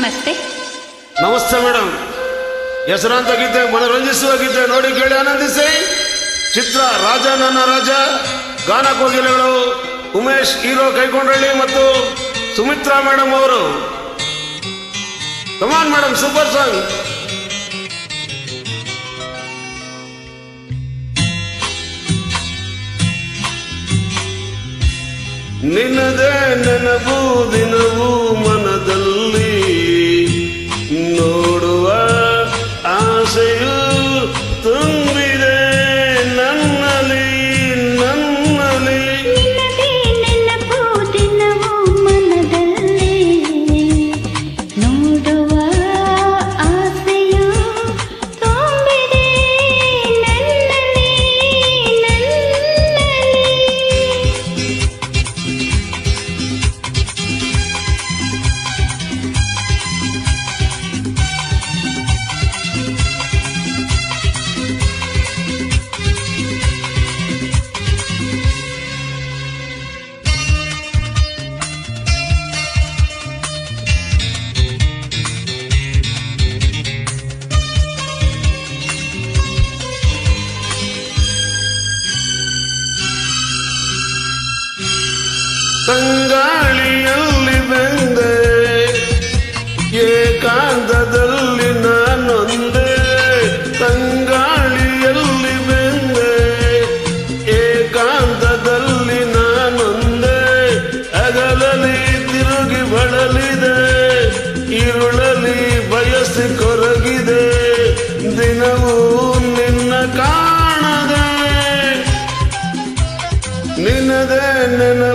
ನಮಸ್ತೆ ನಮಸ್ತೆ ಮೇಡಮ್ ಹೆಸರಾಂತ ಗೀತೆ ಮನರಂಜಿಸುವ ಗೀತೆ ನೋಡಿ ಕೇಳಿ ಆನಂದಿಸಿ. ಚಿತ್ರ, ರಾಜ, ನನ್ನ ರಾಜ, ಗಾನ ಕೋಗಿಲೆಗಳು, ಉಮೇಶ್, ಹೀರೋ ಕೈಕೊಂಡಳ್ಳಿ ಮತ್ತು ಸುಮಿತ್ರಾ ಮೇಡಮ್ ಅವರು. Come on madam super song ನಿನ್ನದೇ ನೆನಪು ತಂಗಾಳಿಯಲ್ಲಿ ಬಂದೆ. ಏಕಾಂತದಲ್ಲಿ ನಾನೊಂದೆ. ತಂಗಾಳಿಯಲ್ಲಿ ಬಂದೆ. ಏಕಾಂತದಲ್ಲಿ ನಾನೊಂದೆ. ಅಗಲಲಿ ತಿರುಗಿ ಬಳಲಿದೆ. ಇರುಳಲಿ ಬಯಸಿ ಕೊರಗಿದೆ. ದಿನವೂ ನಿನ್ನ ಕಾಣದೆ. ನಿನ್ನದೇ ನೆನ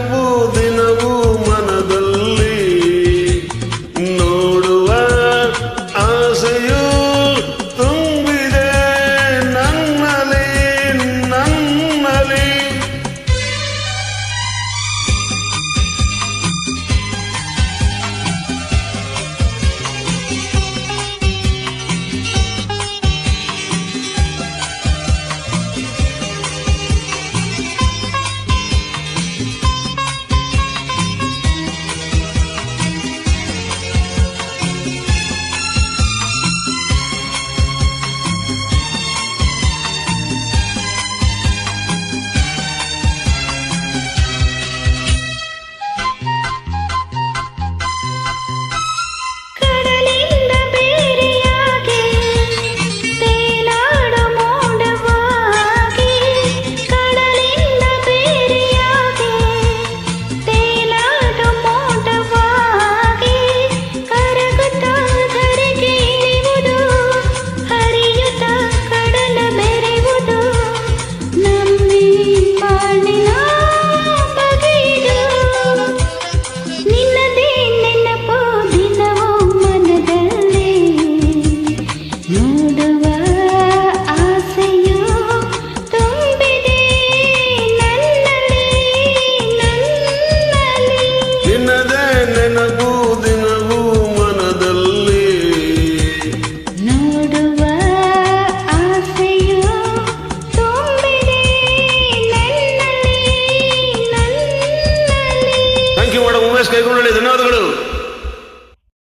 ಕಾಂಗ್ರೆಸ್ ಕೈಗೊಂಡ ಧನ್ಯವಾದಗಳು.